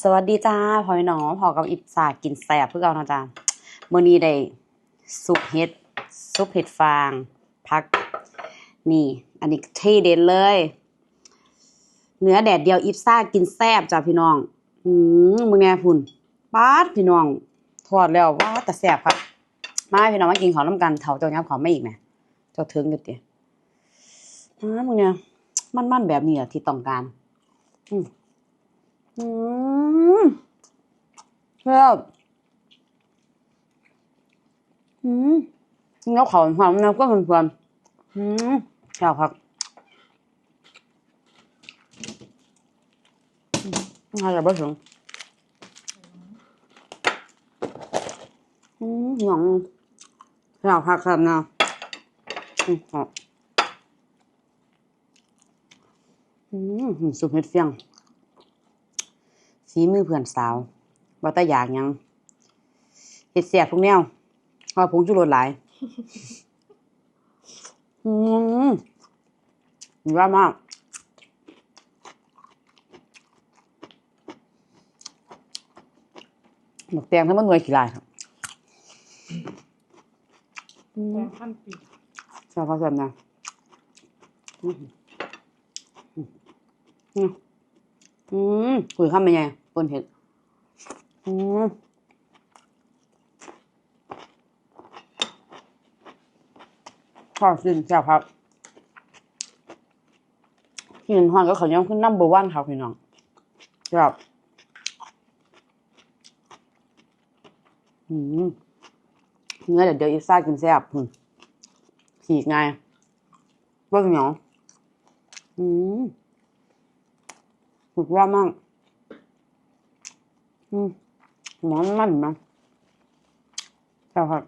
สวัสดีจ้าพ่อแม่น้องพอกับอิบสากินแสบเพื่อเอานะจ้ามื้อนี้ได้ซุปเห็ดซุปเห็ดฟาง พัก นี่ อันนี้เท่เด็ดเลย เนื้อแดดเดียวอิบซ่ากินแซบจ้าพี่น้อง อืมมึงแน่พุ่นป๊าดพี่น้องทอดแล้วว้าแต่แสบครับ มาพี่น้องมากินของน้ำกันเถาเจ้ายับของไม่อีกไหมเจ้าถึงกันติอ่ามึงเนี่ยมันๆแบบนี้แหละที่ต้องการ อืม อืมแบบอืมแล้วเขาหอมนะก็เพลินๆอืมแซ่บครับน่าจะไม่ถึงอืมหยองแซ่บครับครับนะอืมอืมสุดเม็ดเฟียง ฝีมือเพื่อนสาวว่าแต่อยากหยังเฮ็ดแซ่บทุกแนวเพราะผงชูรสหลาย อืมว่ามาก หมกแตงทั้งมันหน่วยกี่ลายครับอืมแปดพันปีชอบเขาแบบนะอืมอืมอืมคุยข้ามเป็นไง บนเห็ดอืมชอบกินแซบครับกินหอนก็เขาวเหยังขึ้นน้ำเบอร์วันครับพี่น้องครับอืมเนื้อเดี๋ยวเดี๋ยวอีซ่ากินแซ่บอืมขีกไงเบิ้งเหนียวอืมสุดยอดมาก อืมหมอนมันมั้งใช่ครับ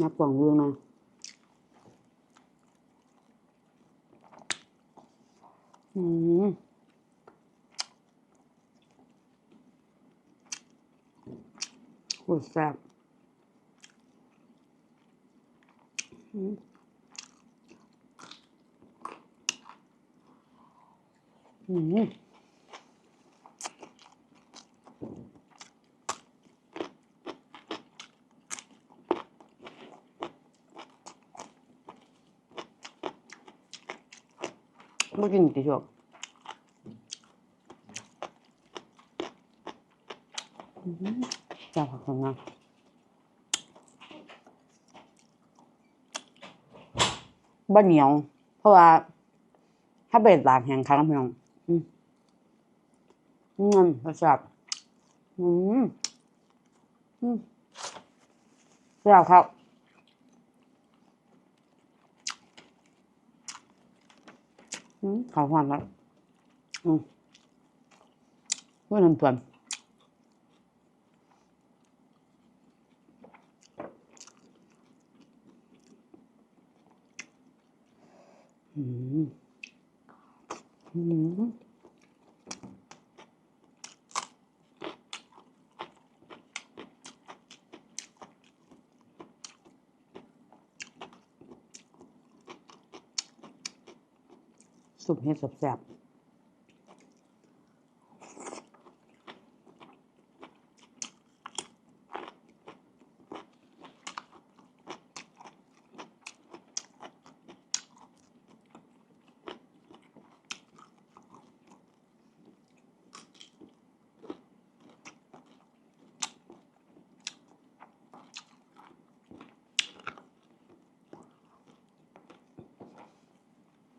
นับกล่องเรื่องนะอืมโคตรแซ่บอืมอืม ไม่กินติชอบจะผักของนะบ้านเหนียว เพราะว่า ถ้าเป็นตากแห้งครั้งพี่น้องอืมอืมรสชาติอืมอืมแซ่บครับ อืม ขาวหวานแล้วอืมว่าน้ำตาลอืมอืม สุปเห็ดแสบ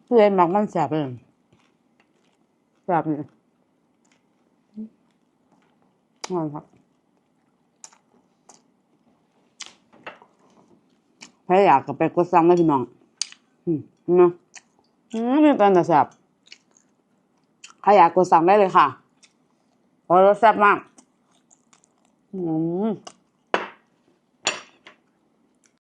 เพื่อนมักมันแซ่บเลยแซ่บนี่อร่อยครับใครอยากก็ไปกดสั่งได้พี่น้อง อืมนะอืมนี่เป็นแต่แซ่บใครอยากกดสั่งได้เลยค่ะเพราะรสแซ่บมาก อืม